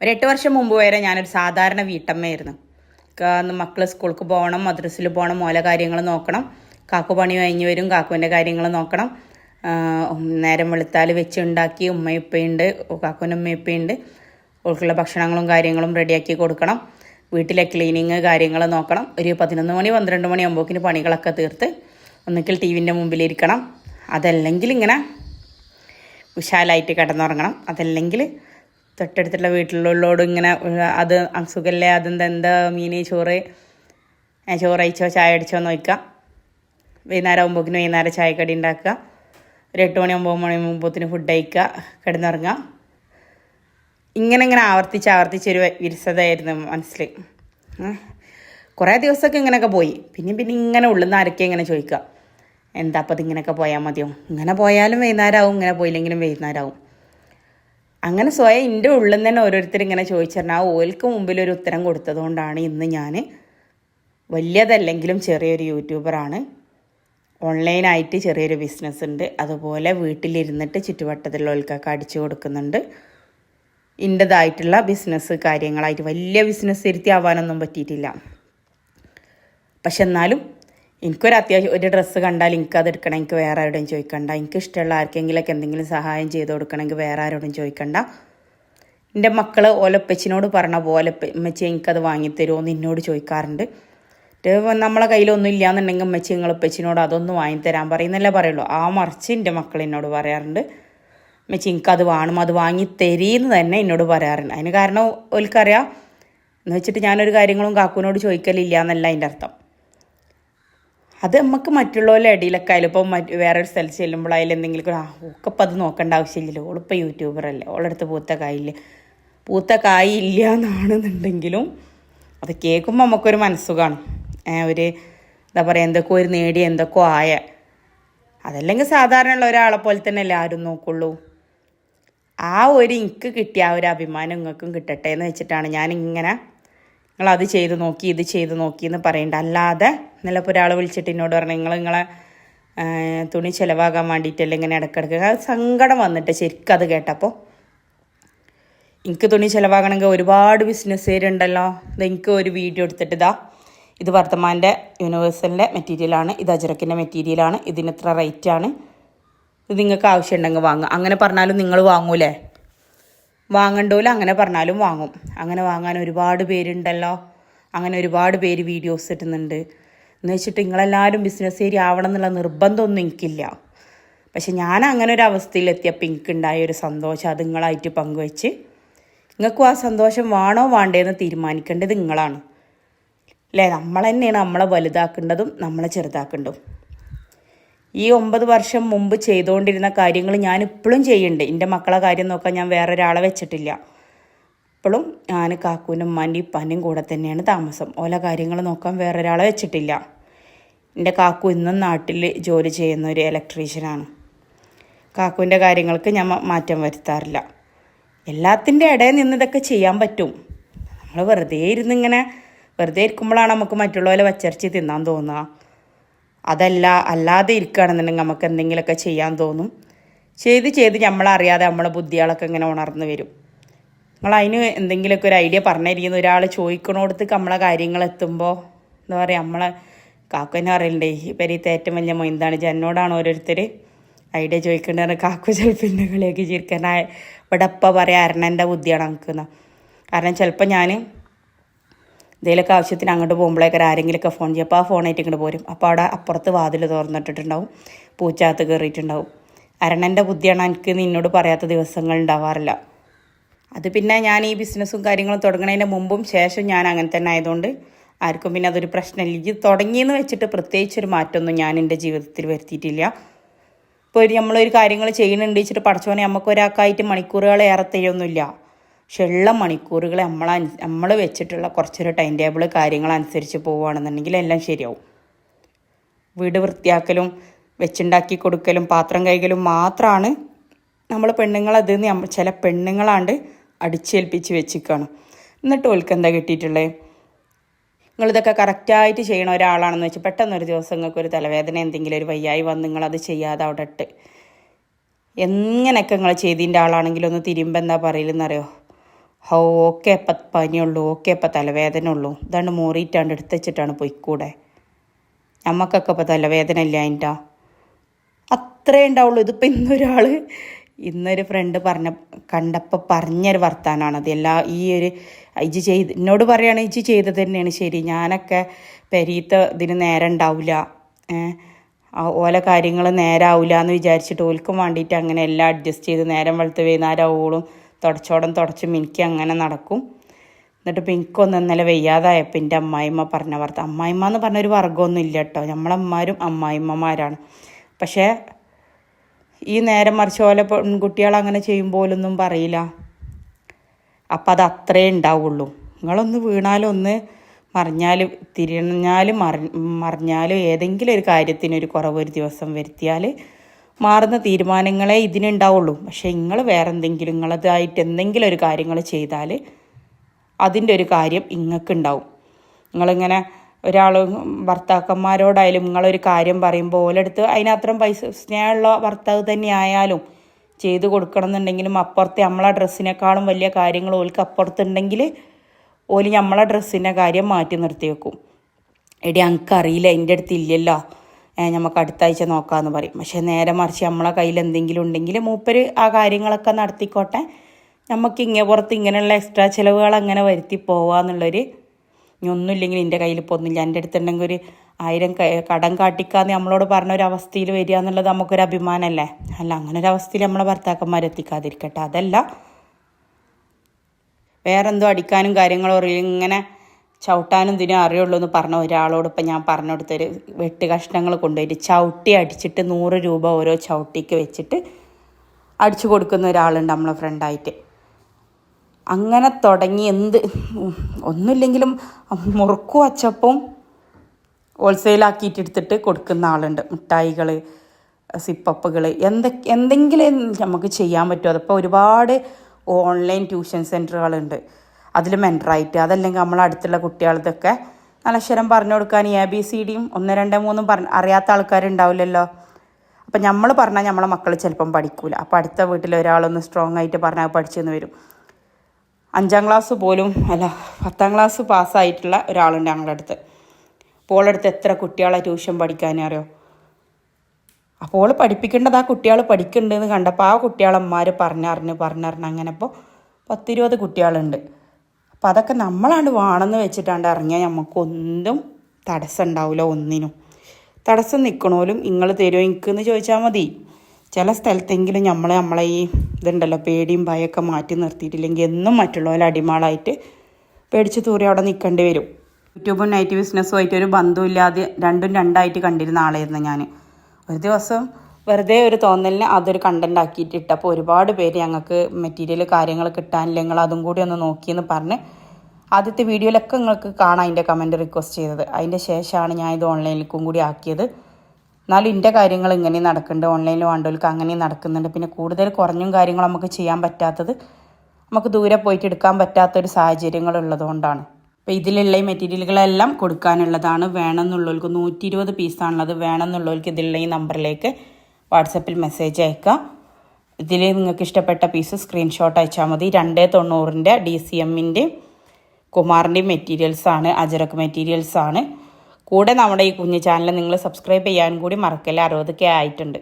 ഒരു എട്ട് വർഷം മുമ്പ് വരെ ഞാനൊരു സാധാരണ വീട്ടമ്മയായിരുന്നു. മക്കൾ സ്കൂൾക്ക് പോകണം മദ്രസിൽ പോകണം ഓല കാര്യങ്ങൾ നോക്കണം കാക്കു പണി കഴിഞ്ഞ് വരും കാക്കുവിന്റെ കാര്യങ്ങൾ നോക്കണം. നേരം വെളുത്താൽ വെച്ച് ഉണ്ടാക്കി ഉമ്മയും ഉപ്പയുണ്ട് കാക്കുവിന്റെ ഉമ്മയും ഉപ്പയുണ്ട് ഓൾക്കുള്ള ഭക്ഷണങ്ങളും കാര്യങ്ങളും റെഡിയാക്കി കൊടുക്കണം. വീട്ടിലെ ക്ലീനിങ് കാര്യങ്ങൾ നോക്കണം. ഒരു പതിനൊന്ന് മണി പന്ത്രണ്ട് മണി ആകുമ്പോക്കിന് പണികളൊക്കെ തീർത്ത് ഒന്നുകിൽ ടി വിന്റെ മുമ്പിലിരിക്കണം. അതല്ലെങ്കിൽ ഇങ്ങനെ വിശാലായിട്ട് കിടന്നുറങ്ങണം. അതല്ലെങ്കിൽ തൊട്ടടുത്തുള്ള വീട്ടിലുള്ളോട് ഇങ്ങനെ അത് സുഖല്ലേ അതെന്താ എന്താ മീന് ചോറ്? ചോറ് അയച്ചോ ചായ അടിച്ചോ എന്ന് ചോദിക്കുക വൈകുന്നേരം ആകുമ്പോക്കിന് വൈകുന്നേരം ചായക്കടി ഉണ്ടാക്കുക. ഒരു എട്ട് മണി ഒമ്പത് മണി മുമ്പത്തിന് ഫുഡ് കഴിക്കുക കിടന്നുറങ്ങുക. ഇങ്ങനെ ഇങ്ങനെ ആവർത്തിച്ച് ആവർത്തിച്ചൊരു വിരസതയായിരുന്നു മനസ്സിൽ. കുറേ ദിവസമൊക്കെ ഇങ്ങനെയൊക്കെ പോയി. പിന്നെ പിന്നെ ഇങ്ങനെ ഉള്ളുന്ന ആരൊക്കെ ഇങ്ങനെ ചോദിക്കുക. എന്താ അപ്പം ഇതിങ്ങനെയൊക്കെ പോയാൽ മതിയോ? ഇങ്ങനെ പോയാലും വൈകുന്നേരം ആവും ഇങ്ങനെ പോയില്ലെങ്കിലും വൈകുന്നേരം ആവും. അങ്ങനെ സ്വയം എന്റെ ഉള്ളിൽ നിന്ന് തന്നെ ഓരോരുത്തർ ഇങ്ങനെ ചോദിച്ചിരുന്നു ആ ഓൽക്ക് മുമ്പിൽ ഒരു ഉത്തരം കൊടുത്തതുകൊണ്ടാണ് ഇന്ന് ഞാൻ വലിയതല്ലെങ്കിലും ചെറിയൊരു യൂട്യൂബറാണ് ഓൺലൈനായിട്ട് ചെറിയൊരു ബിസിനസ് ഉണ്ട്. അതുപോലെ വീട്ടിലിരുന്നിട്ട് ചുറ്റുവട്ടത്തിലുള്ളവർക്കൊക്കെ അടിച്ചു കൊടുക്കുന്നുണ്ട്. ഇന്റെതായിട്ടുള്ള ബിസിനസ് കാര്യങ്ങളായിട്ട് വലിയ ബിസിനസ് ഇരുത്തി ആവാനൊന്നും പറ്റിയിട്ടില്ല. പക്ഷെ എന്നാലും എനിക്കൊരു അത്യാവശ്യം ഒരു ഡ്രസ്സ് കണ്ടാൽ എനിക്ക് അത് എടുക്കണം എനിക്ക് വേറെ ആരോടും ചോദിക്കണ്ട. എനിക്ക് ഇഷ്ടമുള്ള ആർക്കെങ്കിലൊക്കെ എന്തെങ്കിലും സഹായം ചെയ്ത് കൊടുക്കണമെങ്കിൽ വേറെ ആരോടും ചോദിക്കണ്ട. എന്റെ മക്കൾ ഓലപ്പച്ചിനോട് പറഞ്ഞ പോലെ ഉമ്മച്ചി എനിക്കത് വാങ്ങിത്തരുമോ എന്ന് എന്നോട് ചോദിക്കാറുണ്ട്. നമ്മളെ കയ്യിലൊന്നും ഇല്ലയെന്നുണ്ടെങ്കിൽ ഉമ്മച്ചി നിങ്ങൾ ഉപ്പച്ചിനോട് അതൊന്നും വാങ്ങിത്തരാൻ പറയുന്നല്ലേ പറയുള്ളൂ. ആ മറിച്ച് എന്റെ മക്കൾ എന്നോട് പറയാറുണ്ട്. ഉമ്മച്ചി എനിക്കത് വേണം അത് വാങ്ങി തരീന്ന് തന്നെ എന്നോട് പറയാറുണ്ട്. അതിന് കാരണം ഓൽക്കറിയാം. എന്ന് വെച്ചിട്ട് ഞാനൊരു കാര്യങ്ങളും കാക്കുവിനോട് ചോദിക്കലില്ല എന്നല്ല അതിന്റെ അർത്ഥം. അത് നമുക്ക് മറ്റുള്ളവരുടെ ഇടയിലൊക്കെ ആയാലും ഇപ്പം മറ്റ് വേറൊരു സ്ഥലത്ത് ചെല്ലുമ്പോഴായാലും എന്തെങ്കിലും ആ ഓക്കപ്പം അത് നോക്കേണ്ട ആവശ്യമില്ലല്ലോ. ഓളിപ്പോൾ യൂട്യൂബറല്ലേ ഓളടുത്ത് പൂത്ത കായില്ല. പൂത്ത കായില്ല എന്നാണെന്നുണ്ടെങ്കിലും അത് കേൾക്കുമ്പോൾ നമുക്കൊരു മനസ്സുഖമാണ് ഒരു എന്താ പറയുക എന്തൊക്കെ ഒരു നേടി എന്തൊക്കെ ആയ. അതല്ലെങ്കിൽ സാധാരണ ഉള്ള ഒരാളെ പോലെ തന്നെ അല്ലേ ആരും നോക്കുള്ളൂ. ആ ഒരു എനിക്ക് കിട്ടിയ ആ ഒരു അഭിമാനം നിങ്ങൾക്കും കിട്ടട്ടെ എന്ന് വെച്ചിട്ടാണ് ഞാനിങ്ങനെ നിങ്ങളത് ചെയ്ത് നോക്കി ഇത് ചെയ്ത് നോക്കി എന്ന് പറയേണ്ട. അല്ലാതെ ഇന്നലെ ഇപ്പോൾ ഒരാൾ വിളിച്ചിട്ട് എന്നോട് പറഞ്ഞു നിങ്ങൾ നിങ്ങളെ തുണി ചിലവാകാൻ വേണ്ടിയിട്ടല്ല ഇങ്ങനെ ഇടക്കിടക്ക്? സങ്കടം വന്നിട്ട് ശരിക്കും അത് കേട്ടപ്പോൾ എനിക്ക് തുണി ചിലവാകണമെങ്കിൽ ഒരുപാട് ബിസിനസ്സുകാരുണ്ടല്ലോ. ഇത് എനിക്ക് ഒരു വീഡിയോ എടുത്തിട്ട് ഇതാ. ഇത് വർത്തമാന്റെ യൂണിവേഴ്സലിന്റെ മെറ്റീരിയലാണ് ഇത് അജറക്കിന്റെ മെറ്റീരിയലാണ് ഇതിന് ഇത്ര റേറ്റാണ് ഇത് നിങ്ങൾക്ക് ആവശ്യമുണ്ടെങ്കിൽ വാങ്ങുക. അങ്ങനെ പറഞ്ഞാലും നിങ്ങൾ വാങ്ങൂലേ? വാങ്ങണ്ടോലും അങ്ങനെ പറഞ്ഞാലും വാങ്ങും. അങ്ങനെ വാങ്ങാൻ ഒരുപാട് പേരുണ്ടല്ലോ. അങ്ങനെ ഒരുപാട് പേര് വീഡിയോസ് ഇടുന്നുണ്ട്. എന്ന് വെച്ചിട്ട് നിങ്ങളെല്ലാവരും ബിസിനസ് ഏരിയ ആവണം എന്നുള്ള നിർബന്ധമൊന്നും എനിക്കില്ല. പക്ഷെ ഞാൻ അങ്ങനെ ഒരു അവസ്ഥയിലെത്തിയപ്പോൾ എനിക്കുണ്ടായ ഒരു സന്തോഷം അത് നിങ്ങളായിട്ട് പങ്കുവെച്ച് നിങ്ങൾക്കും ആ സന്തോഷം വേണോ വേണ്ടേന്ന് തീരുമാനിക്കേണ്ടത് നിങ്ങളാണ്. അല്ലേ? നമ്മൾ തന്നെയാണ് നമ്മളെ വലുതാക്കേണ്ടതും നമ്മളെ ചെറുതാക്കേണ്ടതും. ഈ ഒമ്പത് വർഷം മുമ്പ് ചെയ്തുകൊണ്ടിരുന്ന കാര്യങ്ങൾ ഞാൻ ഇപ്പോഴും ചെയ്യുന്നുണ്ട്. എന്റെ മക്കളെ കാര്യം നോക്കാൻ ഞാൻ വേറൊരാളെ വെച്ചിട്ടില്ല. ഇപ്പോഴും ഞാൻ കാക്കൂനും ഉമ്മാന്റെ ഇപ്പാന്റെയും കൂടെ തന്നെയാണ് താമസം. ഓല കാര്യങ്ങൾ നോക്കാൻ വേറെ ഒരാളെ വെച്ചിട്ടില്ല. എന്റെ കാക്കു ഇന്നും നാട്ടിൽ ജോലി ചെയ്യുന്ന ഒരു ഇലക്ട്രീഷ്യനാണ് കാക്കുവിന്റെ കാര്യങ്ങൾക്ക് ഞാൻ മാറ്റം വരുത്താറില്ല. എല്ലാത്തിന്റെ ഇടയിൽ നിന്ന് ഇതൊക്കെ ചെയ്യാൻ പറ്റും. നമ്മൾ വെറുതെ ഇരുന്നിങ്ങനെ വെറുതെ ഇരിക്കുമ്പോഴാണ് നമുക്ക് മറ്റുള്ളവരെ വച്ചരച്ച് തിന്നാൻ തോന്നുക. അതല്ല അല്ലാതെ ഇരിക്കുകയാണെന്നുണ്ടെങ്കിൽ നമുക്ക് എന്തെങ്കിലുമൊക്കെ ചെയ്യാൻ തോന്നും. ചെയ്ത് ചെയ്ത് നമ്മളറിയാതെ നമ്മളെ ബുദ്ധികളൊക്കെ ഇങ്ങനെ ഉണർന്നു വരും. അതിന് എന്തെങ്കിലുമൊക്കെ ഒരു ഐഡിയ പറഞ്ഞിരിക്കുന്നു. ഒരാൾ ചോദിക്കണോടത്തേക്ക് നമ്മളെ കാര്യങ്ങൾ എത്തുമ്പോൾ എന്താ പറയുക നമ്മളെ കാക്കുവിനെ അറിയണ്ടേ ഈ പെരീത്തെ ഏറ്റവും വലിയ മൊയ്ന്താണ് ജന്നോടാണ് ഓരോരുത്തർ ഐഡിയ ചോദിക്കേണ്ടത് കാക്കു ചിലപ്പോൾ എന്റെ കളിയാക്കി ചിരിക്കാൻ ഇവിടെ അപ്പം പറയാം അരണന്റെ ബുദ്ധിയാണ് നമുക്ക് കാരണം ചിലപ്പോൾ ഞാൻ എന്തെങ്കിലുമൊക്കെ ആവശ്യത്തിന് അങ്ങോട്ട് പോകുമ്പോഴേക്കാർ ആരെങ്കിലുമൊക്കെ ഫോൺ ചെയ്യും. അപ്പോൾ ആ ഫോണായിട്ട് ഇങ്ങോട്ട് പോരും. അപ്പോൾ അവിടെ അപ്പുറത്ത് വാതിൽ തുറന്നിട്ടിട്ടുണ്ടാവും. പൂച്ചകത്ത് കയറിയിട്ടുണ്ടാവും അരണന്റെ ബുദ്ധിയാണ് എനിക്ക് നിന്നോട് പറയാത്ത ദിവസങ്ങൾ ഉണ്ടാവാറില്ല. അത് പിന്നെ ഞാൻ ഈ ബിസിനസ്സും കാര്യങ്ങളും തുടങ്ങുന്നതിന് മുമ്പും ശേഷം ഞാൻ അങ്ങനെ തന്നെ ആയതുകൊണ്ട് ആർക്കും പിന്നെ അതൊരു പ്രശ്നമില്ല. ഇത് തുടങ്ങിയെന്ന് വെച്ചിട്ട് പ്രത്യേകിച്ചൊരു മാറ്റമൊന്നും ഞാൻ എന്റെ ജീവിതത്തിൽ വരുത്തിയിട്ടില്ല. ഇപ്പോൾ ഒരു നമ്മളൊരു കാര്യങ്ങൾ ചെയ്യുന്നുണ്ട് വെച്ചിട്ട് പഠിച്ചോനെ നമുക്ക് ഒരാൾക്കായിട്ട് മണിക്കൂറുകൾ ഏറെ തരുമൊന്നുമില്ല പക്ഷെ ഉള്ള മണിക്കൂറുകൾ നമ്മൾ നമ്മൾ വെച്ചിട്ടുള്ള കുറച്ചൊരു ടൈം ടേബിൾ കാര്യങ്ങൾ അനുസരിച്ച് പോവുകയാണെന്നുണ്ടെങ്കിൽ എല്ലാം ശരിയാവും. വീട് വൃത്തിയാക്കലും വെച്ചുണ്ടാക്കി കൊടുക്കലും പാത്രം കഴുകലും മാത്രമാണ് നമ്മൾ പെണ്ണുങ്ങളത് നമ്മ ചില പെണ്ണുങ്ങളാണ്ട് അടിച്ചേൽപ്പിച്ച് വെച്ചിരിക്കുകയാണ് എന്നിട്ട് ഓൽക്ക് എന്താ കിട്ടിയിട്ടുള്ളത് നിങ്ങളിതൊക്കെ കറക്റ്റായിട്ട് ചെയ്യണ ഒരാളാണെന്ന് വെച്ചാൽ പെട്ടെന്ന് ഒരു ദിവസം നിങ്ങൾക്ക് ഒരു തലവേദന എന്തെങ്കിലും ഒരു വയ്യായി വന്ന് നിങ്ങളത് ചെയ്യാതെ അവിടെ ഇട്ട്. എങ്ങനെയൊക്കെ നിങ്ങൾ ചെയ്തിന്റെ ആളാണെങ്കിലും ഒന്ന് തിരുമ്പോൾ എന്താ പറയലെന്നറിയോ? ഹോ ഓക്കെ ഇപ്പം പനിയുള്ളൂ ഓക്കെ ഇപ്പം തലവേദന ഉള്ളൂ ഇതാണ്ട് മോറിയിട്ടാണ്ട് എടുത്തുവെച്ചിട്ടാണ് പൊയ്ക്കൂടെ. നമുക്കൊക്കെ ഇപ്പോൾ തലവേദന ഇല്ല അതിന്റെ അത്രേ ഉണ്ടാവുള്ളൂ. ഇതിപ്പോൾ ഇന്നൊരാൾ ഇന്നൊരു ഫ്രണ്ട് പറഞ്ഞ കണ്ടപ്പോൾ പറഞ്ഞൊരു വർത്താനമാണ് അത് എല്ലാ ഈ ഒരു ഇജ് ചെയ്ത് എന്നോട് പറയുകയാണ് ഇജ് ചെയ്തത് തന്നെയാണ് ശരി. ഞാനൊക്കെ പെരീത്ത ഇതിന് നേരം ഉണ്ടാവില്ല ഓല കാര്യങ്ങൾ നേരാവില്ല എന്ന് വിചാരിച്ചിട്ട് ഓൽക്കും വേണ്ടിയിട്ട് അങ്ങനെ എല്ലാം അഡ്ജസ്റ്റ് ചെയ്ത് നേരം വെളുത്ത് വൈകുന്നേരം ഓളും തുടച്ചോടം തുടച്ച് മിനിക്ക് അങ്ങനെ നടക്കും. എന്നിട്ട് ഇപ്പം എനിക്കൊന്നും ഇന്നലെ വയ്യാതായപ്പോൾ എന്റെ അമ്മായിമ്മ പറഞ്ഞ വാർത്ത. അമ്മായിമ്മ എന്ന് പറഞ്ഞൊരു വർഗമൊന്നും ഇല്ല കേട്ടോ. നമ്മളമ്മമാരും അമ്മായിമ്മമാരാണ്. പക്ഷേ ഈ നേരം മറിച്ച് പോലെ പെൺകുട്ടികൾ അങ്ങനെ ചെയ്യുമ്പോലൊന്നും പറയില്ല. അപ്പം അത് അത്രേ ഉണ്ടാവുള്ളൂ. നിങ്ങളൊന്ന് വീണാലൊന്ന് മറിഞ്ഞാൽ തിരിഞ്ഞാലും മറി മറിഞ്ഞാലും ഏതെങ്കിലും ഒരു കാര്യത്തിനൊരു കുറവ് ഒരു ദിവസം വരുത്തിയാൽ മാറുന്ന തീരുമാനങ്ങളെ ഇതിനുണ്ടാവുള്ളൂ പക്ഷേ നിങ്ങൾ വേറെ എന്തെങ്കിലും നിങ്ങളതായിട്ട് എന്തെങ്കിലും ഒരു കാര്യങ്ങൾ ചെയ്താൽ അതിന്റെ ഒരു കാര്യം ഇങ്ങക്ക് ഉണ്ടാവും. നിങ്ങളിങ്ങനെ ഒരാൾ ഭർത്താക്കന്മാരോടായാലും നിങ്ങളൊരു കാര്യം പറയുമ്പോൾ ഓലെടുത്ത് അതിനത്രയും പൈസ സ്നേഹമുള്ള ഭർത്താവ് തന്നെ ആയാലും ചെയ്ത് കൊടുക്കണം എന്നുണ്ടെങ്കിലും അപ്പുറത്തെ നമ്മളെ ഡ്രസ്സിനേക്കാളും വലിയ കാര്യങ്ങൾ ഓൽക്ക് അപ്പുറത്തുണ്ടെങ്കിൽ ഓൽ നമ്മളെ ഡ്രസ്സിന്റെ കാര്യം മാറ്റി നിർത്തി വെക്കും എടി അറിയില്ല എന്റെ അടുത്ത് ഇല്ലല്ലോ. നമുക്ക് അടുത്ത ആഴ്ച നോക്കാമെന്ന് പറയും. പക്ഷേ നേരെ മറിച്ച് നമ്മളെ കയ്യിൽ എന്തെങ്കിലും ഉണ്ടെങ്കിൽ മൂപ്പര് ആ കാര്യങ്ങളൊക്കെ നടത്തിക്കോട്ടെ. നമുക്ക് ഇങ്ങനെ പുറത്ത് ഇങ്ങനെയുള്ള എക്സ്ട്രാ ചിലവുകൾ അങ്ങനെ വരുത്തി പോവാന്നുള്ളൊരു ഇനി ഒന്നുമില്ലെങ്കിൽ എന്റെ കയ്യിൽ ഇപ്പോൾ ഒന്നുമില്ല എന്റെ അടുത്തുണ്ടെങ്കിൽ ഒരു ആയിരം കടം കാട്ടിക്കാന്ന് നമ്മളോട് പറഞ്ഞ ഒരു അവസ്ഥയിൽ വരിക എന്നുള്ളത് നമുക്കൊരു അഭിമാനമല്ലേ? അല്ല അങ്ങനെ ഒരു അവസ്ഥയിൽ നമ്മളെ ഭർത്താക്കന്മാരെത്തിക്കാതിരിക്കട്ടെ അതല്ല. വേറെന്തോ അടിക്കാനും കാര്യങ്ങളോ ഇങ്ങനെ ചവിട്ടാനും ഇതിനും അറിയുള്ളൂ എന്ന് പറഞ്ഞ ഒരാളോട് ഇപ്പം ഞാൻ പറഞ്ഞു കൊടുത്തൊരു വെട്ട് കഷ്ണങ്ങൾ കൊണ്ടുപോയിട്ട് ചവിട്ടി അടിച്ചിട്ട് നൂറ് രൂപ ഓരോ ചവിട്ടിക്ക് വെച്ചിട്ട് അടിച്ചു കൊടുക്കുന്ന ഒരാളുണ്ട് നമ്മളെ ഫ്രണ്ടായിട്ട് അങ്ങനെ തുടങ്ങി എന്ത്? ഒന്നുമില്ലെങ്കിലും മുറുക്കും അച്ചപ്പം ഹോൾസെയിലാക്കിയിട്ട് എടുത്തിട്ട് കൊടുക്കുന്ന ആളുണ്ട്. മിഠായികൾ സിപ്പപ്പുകൾ എന്തൊക്കെ എന്തെങ്കിലും നമുക്ക് ചെയ്യാൻ പറ്റുമോ അതിപ്പോൾ ഒരുപാട് ഓൺലൈൻ ട്യൂഷൻ സെന്ററുകളുണ്ട് അതിൽ മെന്ററായിട്ട് അതല്ലെങ്കിൽ നമ്മളെ അടുത്തുള്ള കുട്ടികൾക്കൊക്കെ നല്ലക്ഷരം പറഞ്ഞു കൊടുക്കാൻ എ ബി സി ഡിയും ഒന്ന് രണ്ട് മൂന്നും പറഞ്ഞ അറിയാത്ത ആൾക്കാരുണ്ടാവില്ലല്ലോ. അപ്പം നമ്മൾ പറഞ്ഞാൽ നമ്മളെ മക്കൾ ചിലപ്പം പഠിക്കൂല. അപ്പോൾ അടുത്ത വീട്ടിൽ ഒരാളൊന്ന് സ്ട്രോങ് ആയിട്ട് പറഞ്ഞാൽ പഠിച്ചെന്ന് വരും. അഞ്ചാം ക്ലാസ് പോലും അല്ല പത്താം ക്ലാസ് പാസ്സായിട്ടുള്ള ഒരാളുണ്ട് ഞങ്ങളുടെ അടുത്ത്. അപ്പോൾ അടുത്ത് എത്ര കുട്ടികളെ ട്യൂഷൻ പഠിക്കാനറിയോ അറിയോ? അപ്പോൾ പഠിപ്പിക്കേണ്ടത് ആ കുട്ടികൾ പഠിക്കുന്നുണ്ടെന്ന് കണ്ടപ്പോൾ ആ കുട്ടികളന്മാർ പറഞ്ഞറിഞ്ഞ് പറഞ്ഞറിഞ്ഞ് അങ്ങനെ അപ്പോൾ പത്തിരുപത് കുട്ടികളുണ്ട്. അപ്പോൾ അതൊക്കെ നമ്മളാണ് വേണമെന്ന് വെച്ചിട്ടാണ്ട് ഇറങ്ങിയാൽ നമുക്കൊന്നും തടസ്സം ഉണ്ടാവില്ല ഒന്നിനും. തടസ്സം നിൽക്കണോലും നിങ്ങൾ തരുമോ എനിക്കെന്ന് ചോദിച്ചാൽ മതി. ചില സ്ഥലത്തെങ്കിലും നമ്മൾ നമ്മളെ ഈ ഇതുണ്ടല്ലോ പേടിയും ഭയമൊക്കെ മാറ്റി നിർത്തിയിട്ടില്ലെങ്കിൽ എന്നും മറ്റുള്ളവരെ അടിമാളായിട്ട് പേടിച്ച് തൂറി അവിടെ നിൽക്കേണ്ടി വരും. യൂട്യൂബും നൈറ്റ് ബിസിനസ്സും ആയിട്ട് ഒരു ബന്ധമില്ലാതെ രണ്ടും രണ്ടായിട്ട് കണ്ടിരുന്ന ആളായിരുന്നു ഞാൻ ഒരു ദിവസം വെറുതെ ഒരു തോന്നലിന് അതൊരു കണ്ടന്റ് ആക്കിയിട്ട് ഇട്ടപ്പോൾ ഒരുപാട് പേര് ഞങ്ങൾക്ക് മെറ്റീരിയൽ കാര്യങ്ങൾ കിട്ടാനില്ല നിങ്ങൾ അതും കൂടി ഒന്ന് നോക്കിയെന്ന് പറഞ്ഞ് ആദ്യത്തെ വീഡിയോയിലൊക്കെ നിങ്ങൾക്ക് കാണാം അതിന്റെ കമന്റ് റിക്വസ്റ്റ് ചെയ്തത്. അതിന്റെ ശേഷമാണ് ഞാൻ ഇത് ഓൺലൈനിലേക്കും കൂടി ആക്കിയത്. എന്നാലും എന്റെ കാര്യങ്ങൾ ഇങ്ങനെ നടക്കുന്നുണ്ട്. ഓൺലൈനിൽ വേണ്ടവർക്ക് അങ്ങനെ നടക്കുന്നുണ്ട്. പിന്നെ കൂടുതൽ കുറഞ്ഞും കാര്യങ്ങളും നമുക്ക് ചെയ്യാൻ പറ്റാത്തത് നമുക്ക് ദൂരെ പോയിട്ട് എടുക്കാൻ പറ്റാത്തൊരു സാഹചര്യങ്ങൾ ഉള്ളതുകൊണ്ടാണ്. അപ്പോൾ ഇതിലുള്ള മെറ്റീരിയലുകളെല്ലാം കൊടുക്കാനുള്ളതാണ് വേണമെന്നുള്ളവർക്ക് നൂറ്റി ഇരുപത് പീസാണുള്ളത് വേണമെന്നുള്ളവർക്ക് ഇതിലുള്ള ഈ നമ്പറിലേക്ക് വാട്സപ്പിൽ മെസ്സേജ് അയക്കുക. ഇതിൽ നിങ്ങൾക്ക് ഇഷ്ടപ്പെട്ട പീസ് സ്ക്രീൻഷോട്ട് അയച്ചാൽ മതി. രണ്ട് തൊണ്ണൂറിന്റെ ഡി സി എമ്മിന്റെയും കുമാറിന്റെയും മെറ്റീരിയൽസാണ് അജറക്ക് മെറ്റീരിയൽസാണ് കൂടെ നമ്മുടെ ഈ കുഞ്ഞു ചാനൽ നിങ്ങൾ സബ്സ്ക്രൈബ് ചെയ്യാൻ കൂടി മറക്കല്ല? അറുപത് കെ ആയിട്ടുണ്ട്.